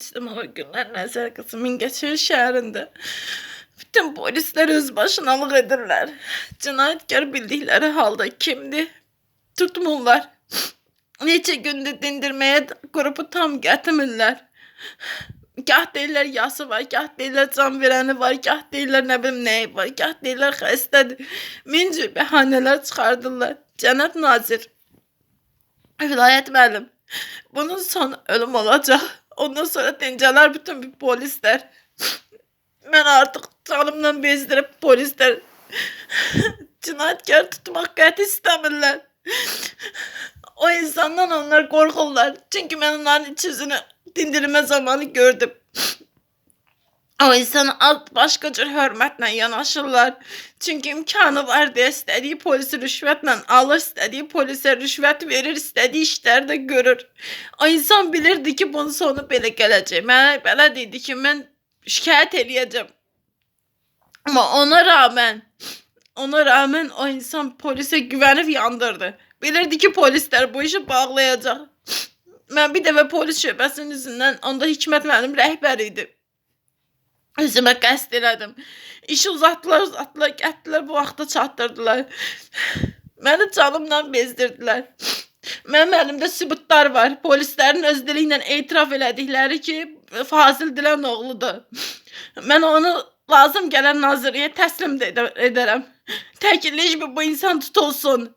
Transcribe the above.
İşte ama günler Nezer kızımın geçir şehrinde. Bütün polisler özbaşınalık edirler. Cinayətkar bildikleri halda kimdi? Tutmurlar. Neçə gündür dindirməyə qrupu tam gətirmirlər. Gah deyirlər yası var, gah deyirlər can verəni var, gah deyirlər nə bilim nəyi var, gah deyirlər xəstədir. Min cür bəhanələr çıxardırlar. Cənab nazir, vilayət müəllim, bunun sonu ölüm olacaq. Ondan sonra tencalar bütün bir polisler. Ben artık canımdan bezdirip polisler cinayetkar tutmak gayet istemirler. o insandan onlar korkullar. Çünkü ben onların iç yüzünü dindirme zamanı gördüm. O insana alt başqa cür hörmətlə yanaşırlar. Çünki imkanı var deyə istədiyi polisi rüşvətlə alır, istədiyi polisə rüşvət verir, istədiyi işləri də görür. O insan bilirdi ki, bunun sonu belə gələcək. Mənə belə dedi ki, mən şikayət eləyəcəm. Amma ona rağmen, ona rağmen o insan polisə güvənib yandırdı. Bilirdi ki, polislər bu işi bağlayacaq. Mən bir dəfə polis şöbəsinin üzündən onda Hikmət mənim rəhbər idi. Özümə qəsd elədim. İşi uzatdılar, uzatdılar, gətdilər bu vaxta çatdırdılar. Məni canımdan bezdirdilər. Mənim əlimdə sübutlar var. Polislərin öz dili ilə etiraf elədikləri ki, Fazil Dilən oğludur. Mən onu lazım gələn nazirliyə təslim də edə- edərəm. Təkillik bu insan tutulsun.